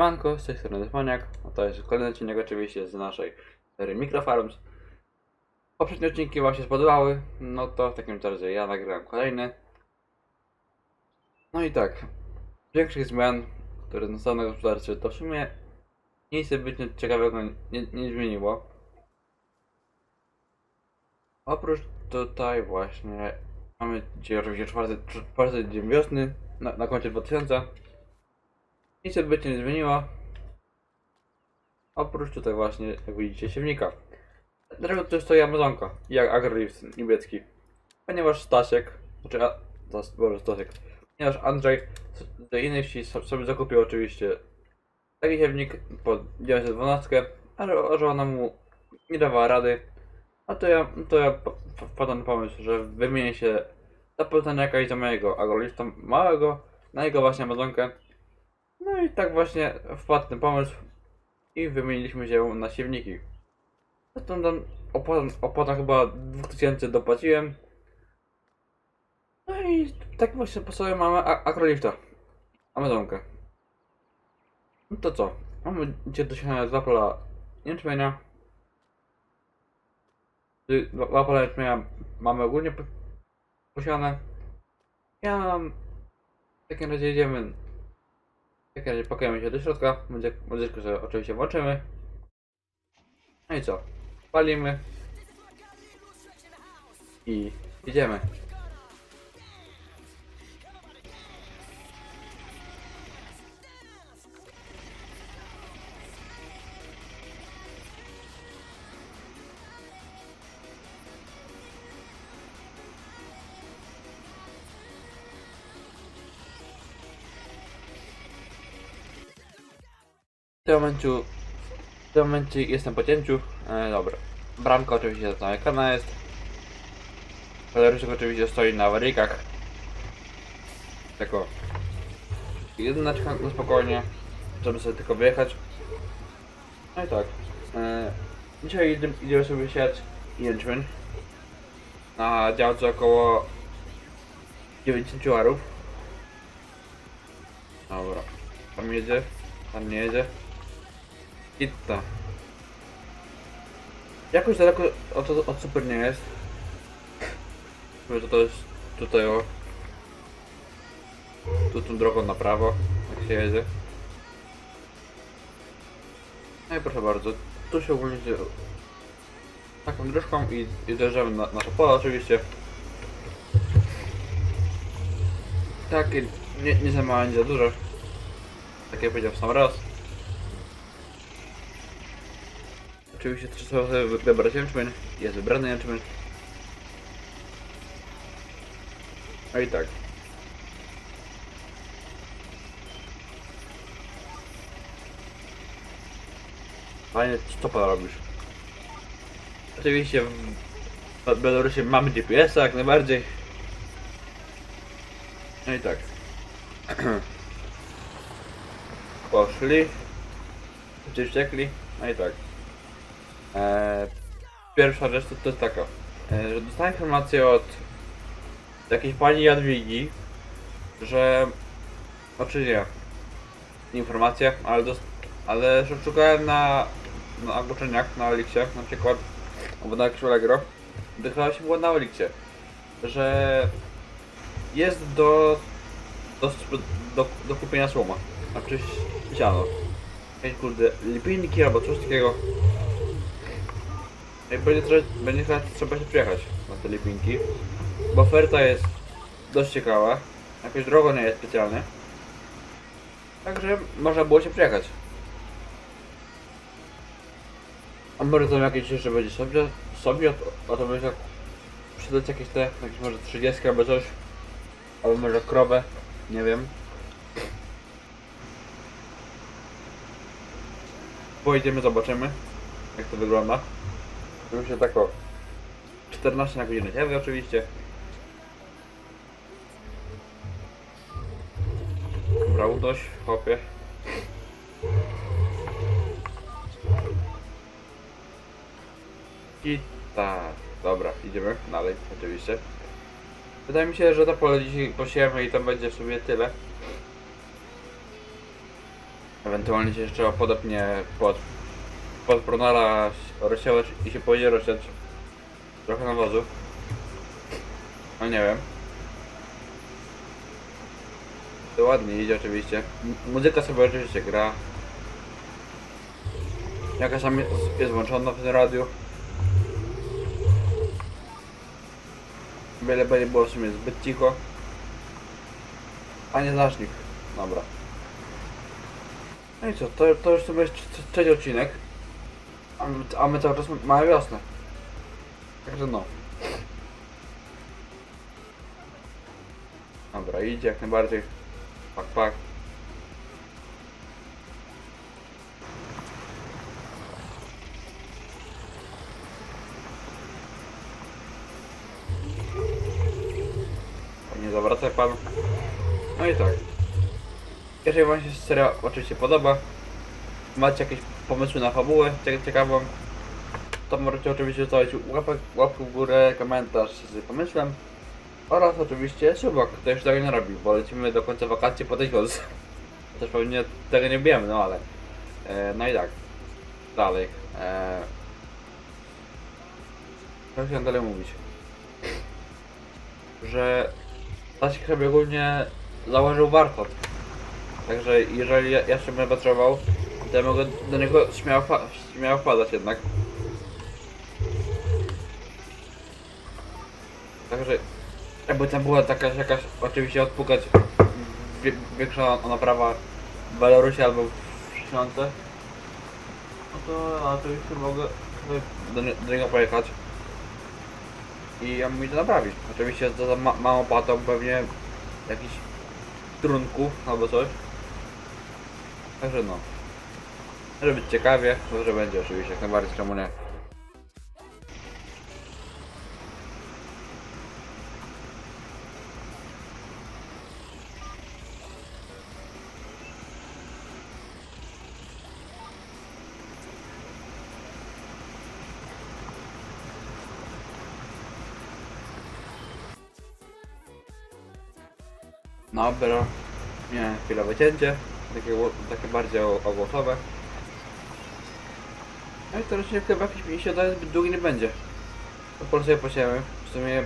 Siemanko, z tej strony Demoniak, a to jest kolejny odcinek oczywiście z naszej serii Microfarms. Poprzednie odcinki Wam się spodobały, no to w takim razie ja nagrałem kolejny. No i tak, większych zmian, które nastaną na gospodarce, to w sumie nic zbytnio ciekawego nie, nie zmieniło. Oprócz tutaj właśnie mamy dzisiaj oczywiście czwarty, czwarty dzień wiosny, na, na końcu 2000. Nic się nie zmieniło. Oprócz tutaj właśnie, jak widzicie, siewnika. Dlaczego to jest to Amazonka, jak Agrolift niemiecki? Ponieważ Stasiek, znaczy, a, Stas, Boże, Stasiek, ponieważ Andrzej z innej wsi so- sobie zakupił oczywiście taki siewnik po 912, a że, że ona mu nie dawała rady, a to ja, to ja wpadłem na pomysł, że wymienię się za Poltaniaka i za mojego Agrolifta małego na jego właśnie Amazonkę. No i tak właśnie wpadł ten pomysł i wymieniliśmy się na siewniki. Zresztą tam opłatę, opłatę chyba 2000 dopłaciłem. No i tak właśnie po sobie mamy a- Acrolifta. Amazonkę. No to co? Mamy dzisiaj do siania dwa pola jęczmienia. Y, Dwa dwa pola jęczmienia mamy ogólnie po- posiane. Ja mam... W takim razie idziemy w takim razie pakujemy się do środka, będzie muzyczkę sobie oczywiście włączymy. No i co? Palimy. I idziemy. Tym momencie, w tym momencie jestem po cięciu. E, dobra. Bramka oczywiście zamykana jest. Koloryszyk oczywiście stoi na awaryjkach. Tylko jedyneczka na spokojnie, żeby sobie tylko wyjechać. No i tak. E, dzisiaj idziemy sobie siać jęczmień. Na działce około 90 arów. Dobra. Tam jedzie, tam nie jedzie. Itta. Jakoś daleko od, od, super nie jest. Myślę, że to jest tutaj o. Tu tą drogą na prawo, jak się jedzie. No i proszę bardzo, tu się ogólnie taką dróżką i, i dojeżdżamy na nasze pola oczywiście. Takie nie, nie za małe, nie za duże. Tak jak powiedział w sam raz. Oczywiście trzeba sobie wy- wybrać jęczmień. Jest wybrany jęczmień. No i tak. Fajnie, co pan robisz? Oczywiście w Białorusi mamy GPS-a jak najbardziej. No i tak. Poszli. Wściekli. No i tak. Eee, pierwsza rzecz to, to jest taka, e, że dostałem informację od jakiejś pani Jadwigi, że znaczy nie, informację, ale, dos, ale że szukałem na, na ogłoszeniach na Elixie na przykład, albo na jakimś Allegro, to chyba się było na Elixie, że jest do, do, do, do kupienia słoma, znaczy siano. Jakieś kurde lipinki albo coś takiego. I będzie, trzeba, będzie trzeba się przyjechać na te lipinki, bo oferta jest dość ciekawa, jakoś drogo nie jest specjalnie. Także można było się przyjechać. A może tam jakieś jeszcze będzie sobie, sobie a to będzie przydać jakieś te, jakieś może 30 albo coś, albo może krowę, nie wiem. Pojedziemy, zobaczymy jak to wygląda. Już się tak o 14 na godzinę siewy oczywiście. Dobra, udoś, chłopie. I tak, dobra, idziemy dalej, oczywiście. Wydaje mi się, że to pole dzisiaj posiemy i to będzie sobie tyle. Ewentualnie się jeszcze podobnie pod, pod pronara rozsiałać i się pójdzie rozsiać trochę nawozu. No nie wiem. To ładnie idzie oczywiście. Muzyka sobie oczywiście gra. Jakaś tam jest, włączona w tym radiu. Byle nie było w sumie zbyt cicho. A nie znacznik. Dobra. No i co, to, to już sobie jest trze- trzeci odcinek. A my, a my cały czas mamy wiosnę. Także no. Dobra, idzie jak najbardziej. Pak, pak. Nie zawracaj pan. No i tak. Jeżeli wam się seria oczywiście podoba, macie jakieś pomysły na fabułę cie- ciekawą, to możecie oczywiście zostawić łapek, łapkę w górę, komentarz z pomysłem oraz oczywiście suba, kto jeszcze tego nie robi, bo lecimy do końca wakacji po tysiąc. Też pewnie tego nie wiemy, no ale. E, no i tak. Dalej. E, chciałem dalej mówić? Że Stasiek sobie ogólnie założył warkot. Także jeżeli ja jeszcze będę potrzebował, to ja mogę do niego śmiało, wpa- śmiało wpadać jednak. Także jakby tam była taka jakaś oczywiście odpukać większa naprawa w Belarusie albo w Ślące, no to oczywiście mogę do, do niego pojechać i on mi to naprawi. Oczywiście za ma małą patą pewnie jakiś trunków albo coś. Także no. Może być ciekawie, może będzie oczywiście, jak najbardziej czemu nie. Dobra, miałem chwilowe cięcie, takie, takie bardziej ogłosowe. No i to rocznie chyba jakiś mi się daje zbyt długi nie będzie. To po sobie posiemy. W sumie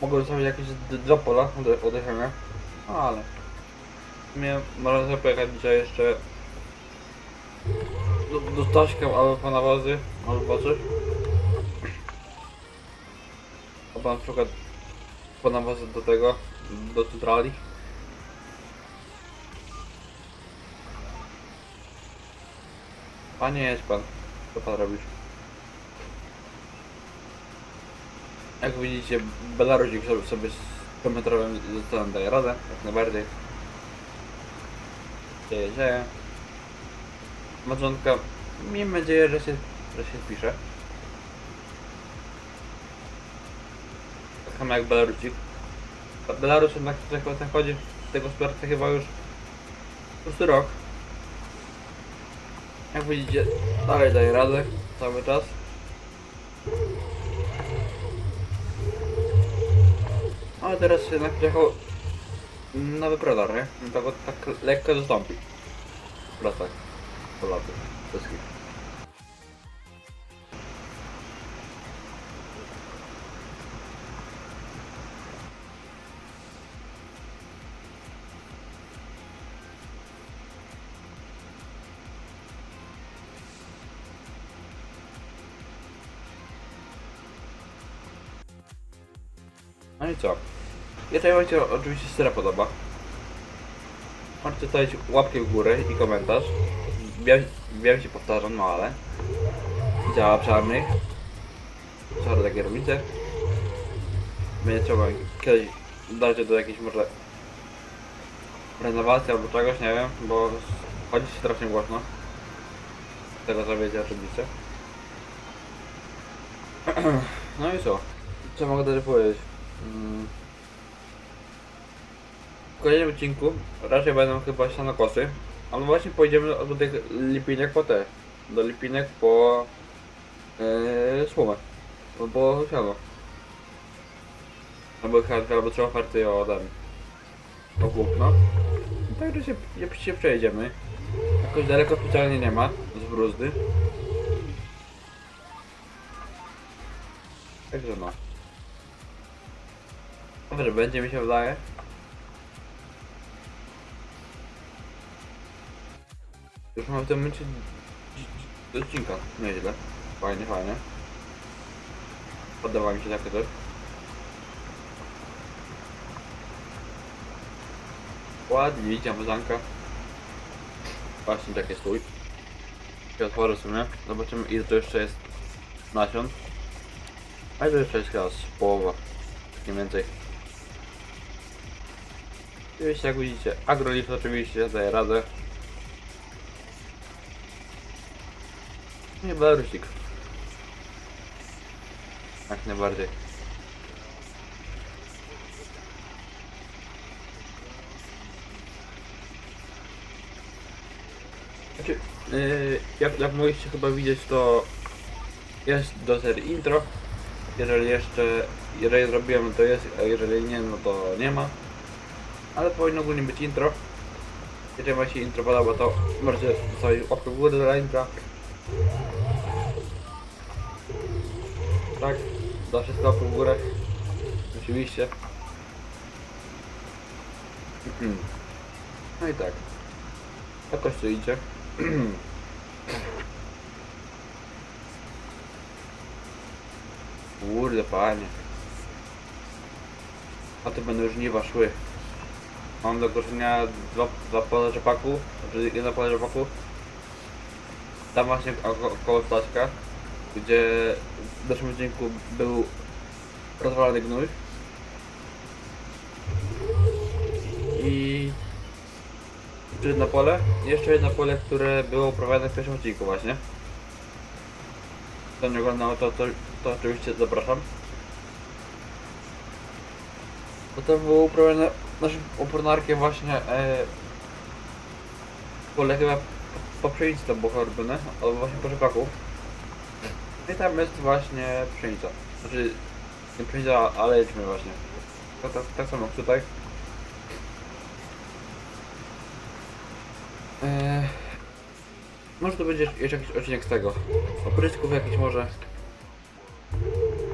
mogę zostawić jakieś dwa pola oddychania. No ale w sumie można sobie pojechać dzisiaj jeszcze do, do Staśka albo po nawozy, albo coś. Albo na przykład po nawozy do tego, do centrali. Panie jest pan. Co pan robisz? Jak widzicie, Belarusik sobie, sobie z kilometrowym zostałem daje radę, jak najbardziej. Dzieje, dzieje. Madzonka, miejmy nadzieję, że się, że się wpisze. Tak samo jak Belarusik. Belarus jednak tak tak chodzi w tego wsparcia chyba już szósty rok. Jak widzicie, dalej daje radę cały czas. Ale teraz jednak przyjechał nowy prodar, nie? Tak, tak lekko zastąpi. W latach. Po latach. Wszystkich. No i co? Jeżeli wam się oczywiście styra podoba, możecie zostawić łapkę w górę i komentarz. Wiem, się powtarzam, no ale działa czarnych. Czarne kierownice. Będzie trzeba kiedyś dać do jakiejś może renowacji albo czegoś, nie wiem, bo chodzi się strasznie głośno. Z tego co wiecie oczywiście. No i co? Co mogę dalej powiedzieć? W kolejnym odcinku raczej będą chyba sianokosy, ale właśnie pojedziemy do tych lipinek po te. Do lipinek po yy, słomę. No po siano. Albo chyba albo trzy oferty o ten. O no. Także się, się przejedziemy. Jakoś daleko specjalnie nie ma z bruzdy. Także no. Dobrze, będzie mi się wydaje. Już mam w tym momencie do odcinka. Nieźle. Fajnie, fajnie. Podoba mi się takie coś. Ładnie, widzicie, amazonka. Właśnie taki stój. I otworzę sobie. Zobaczymy ile to jeszcze jest nasion. A to jeszcze jest chyba z połowa. Nie więcej. Oczywiście jak widzicie, agrolif oczywiście daje radę. Nie Belarusik. Jak najbardziej. Znaczy, yy, jak, jak mogliście chyba widzieć, to jest do serii intro. Jeżeli jeszcze, jeżeli zrobiłem, to jest, a jeżeli nie, no to nie ma. Ale powinno ogólnie być intro. Jeżeli wam się intro podoba, to możecie zostawić łapkę w górę dla intra. Tak, zawsze z łapką w górę. Oczywiście. No i tak. Jakoś to idzie. Kurde panie. A to będą żniwa szły. Mam do koszenia dwa, dwa pole rzepaku, znaczy jedno pole rzepaku. Tam właśnie oko- koło Staśka, gdzie w zeszłym odcinku był rozwalany gnój. I jeszcze jedno pole, jeszcze jedno pole, które było uprawiane w pierwszym odcinku właśnie. Kto nie oglądał, to, to, to oczywiście zapraszam. Potem było uprawiane naszym opornarkiem właśnie e, po, pszenicy to było albo właśnie po rzepaku. I tam jest właśnie pszenica. Znaczy, nie pszenica, ale jęczmień właśnie. Tak, tak, samo tutaj. Eee, może to będzie jeszcze jakiś odcinek z tego. Oprysków jakiś może.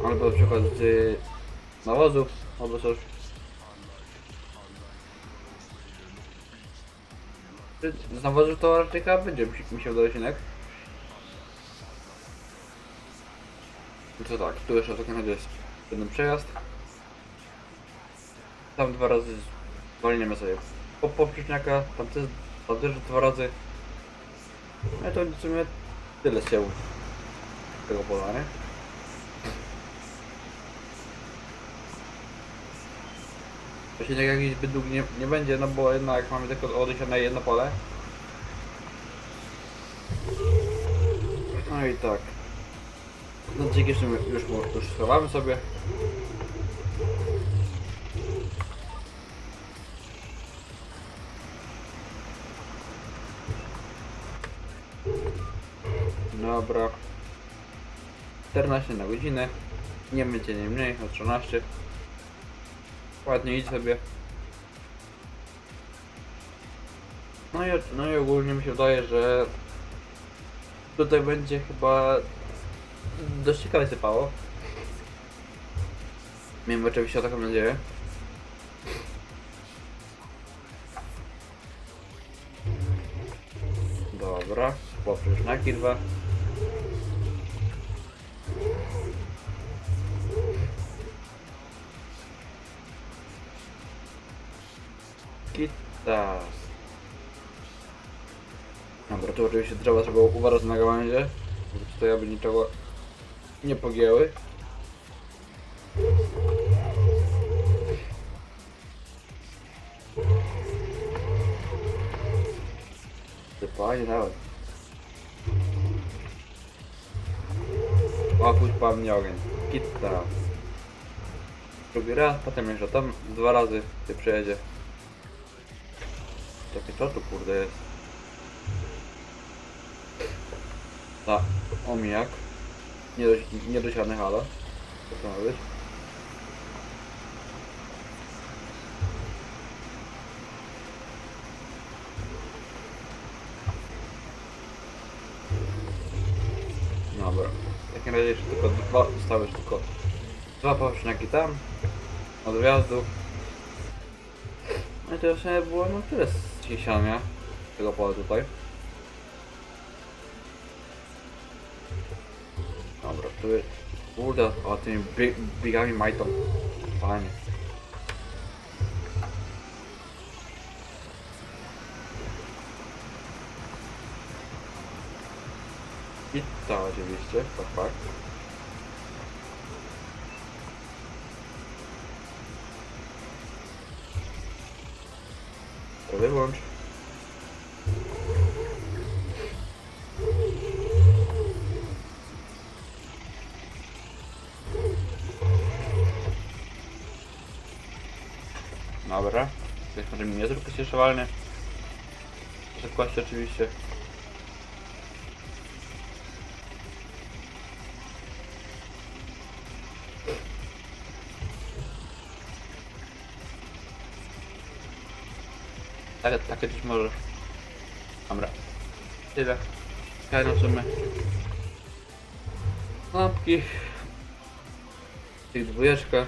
Albo na przykład z nawozów, albo coś. Z nawozów to chyba będzie mi się- wydaje odcinek. I to tak, tu jeszcze razie jest jeden przejazd. Tam dwa razy zwolnimy sobie po poprzeczniaka, tam też, tam dwa razy. No i to w sumie tyle się tego pola, nie? Odcinek jakiś zbyt długi nie, nie będzie, no bo jednak mamy tylko na jedno pole. No i tak. No dzisiejszym już, już schowamy sobie. Dobra. 14 na godzinę. Nie będzie nie mniej, o 13. Ładnie idź sobie. No i, no i ogólnie mi się wydaje, że tutaj będzie chyba dość ciekawie sypało. Miejmy oczywiście taką nadzieję. Dobra, poprzecznaki dwa. Kitas. Dobra, tu oczywiście drzewa trzeba uważać na gałęzie, żeby tutaj aby niczego nie pogięły. Sypanie nawet. O, pan mnie ogień. Kitta. Drugi raz, potem jeszcze tam dwa razy się przejedzie. Czekaj, co tu kurde jest? Tak, omijak. Nie, dość nie dosiany hala. Co to ma być? Dobra. W takim razie jeszcze tylko dwa, zostały tylko dwa poprzynaki tam. Od wjazdu. To już nie było, no tyle z siania tego pola tutaj. Dobra, tu jest, kurde, o tymi big, bigami majtą, fajnie. I to oczywiście, tak, tak. To wyłącz. Dobra. Ktoś może mi nie zrób jeszcze walny. Szybkości oczywiście. Takie, takie coś może. Dobra. Tyle. Na sumie. Lampki. Tych dwójeczka.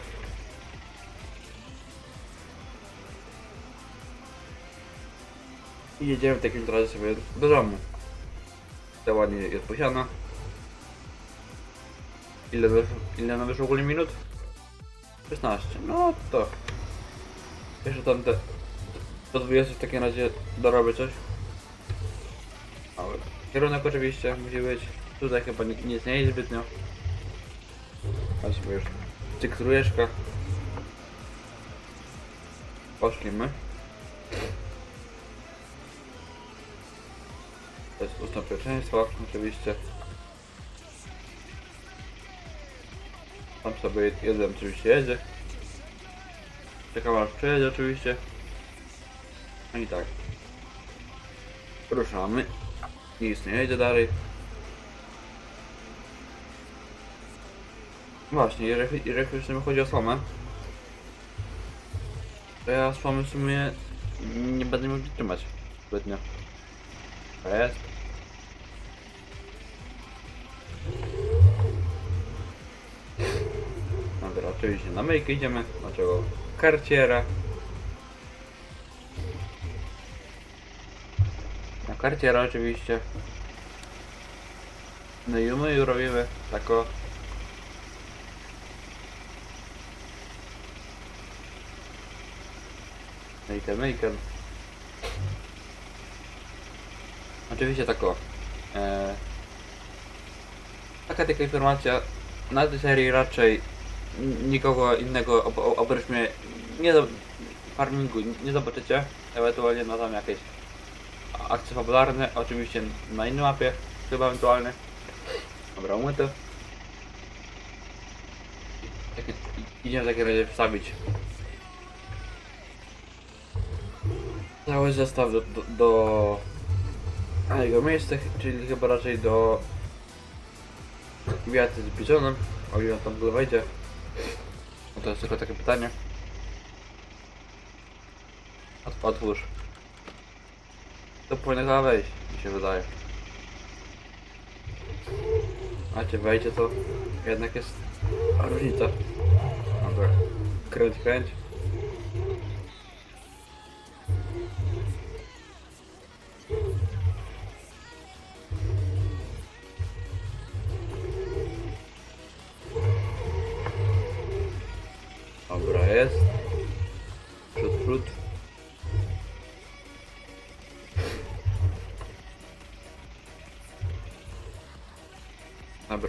I jedziemy w takim razie sobie do domu. To ładnie jest posiana. Ile, ile nam wyszło ogólnie minut? 16. No to. Jeszcze tam te do 20 w takim razie dorobię coś. Dobra. Kierunek oczywiście musi być. Tutaj chyba ni- nic nie jest zbytnio. Sobie już cyk trójeczka. Poszliśmy. To jest ustęp pierwszeństwa oczywiście. Tam sobie jeden oczywiście jedzie. Czekam aż przejedzie oczywiście. No i tak. Ruszamy. Nic nie jedzie dalej. Właśnie, jeżeli, jeżeli już chodzi o słomę, to ja słomy w sumie nie będę mógł trzymać zbytnio. To jest. Dobra, oczywiście na myjkę idziemy, dlaczego karciera. Na karciera oczywiście. No i my robimy tako. No i ten myjkę. Oczywiście tako. E, taka tylko informacja. Na tej serii raczej nikogo innego op- op- oprócz mnie nie farmingu nie zobaczycie. Ewentualnie na tam jakieś akcje fabularne, oczywiście na innej mapie, chyba ewentualnie. Dobra, umyte. Takie- Idziemy w takim razie wstawić cały zestaw do, do, do jego miejsce, czyli chyba raczej do wiaty z bizonem, o ile tam w wejdzie. No to jest tylko takie pytanie. Otw- Otwórz. To powinno chyba wejść, mi się wydaje. A cię wejdzie to jednak jest różnica. Dobra. Kręć, kręć.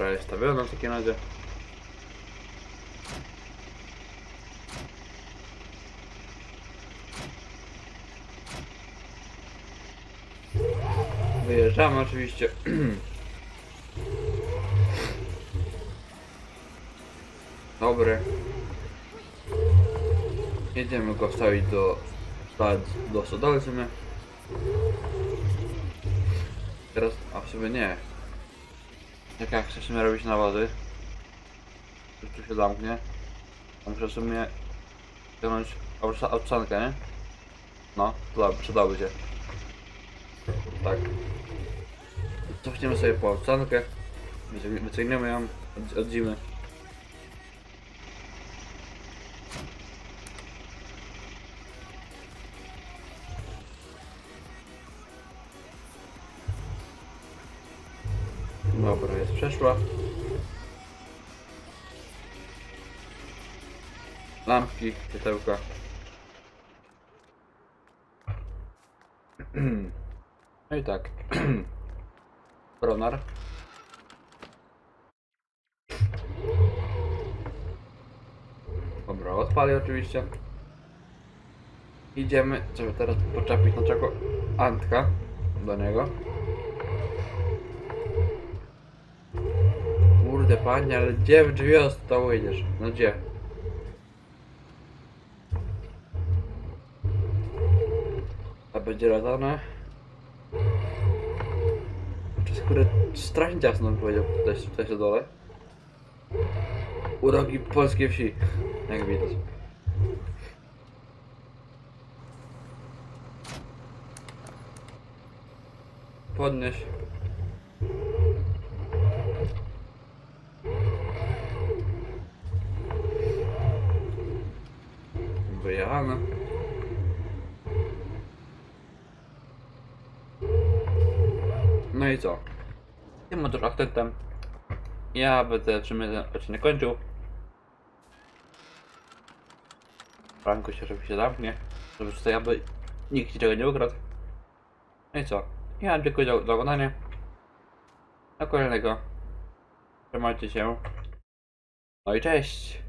Dobra, jest stawiona w takim razie. Wyjeżdżamy oczywiście. Dobry. Jedziemy go wstawić do do, sumie. Teraz, a w sumie nie. Jak ja chcę w sumie robić nawozy, już tu się zamknie, to muszę w sumie ciągnąć obsa- obsankę, nie? No, to da- przydałoby się. Tak. Cofniemy sobie po obsankę, wyciągniemy ją od, przeszła. Lampki, światełka. No i tak. Bronar. Dobra, odpali oczywiście. Idziemy, żeby teraz poczepić naszego Antka do niego. Kurde panie, ale gdzie w drzwi to idziesz? No gdzie? A będzie latane? Przez kurde strasznie ciasno bym powiedział tutaj, tutaj na dole. Uroki polskiej wsi, jak widać. Podnieś. Wyjechane. No i co? Tym otóż akcentem ja będę trzymać ten odcinek kończył. Franku się, żeby się zamknie, żeby tutaj aby nikt niczego nie ukradł. No i co? Ja dziękuję za, za oglądanie. Do kolejnego. Trzymajcie się. No i cześć!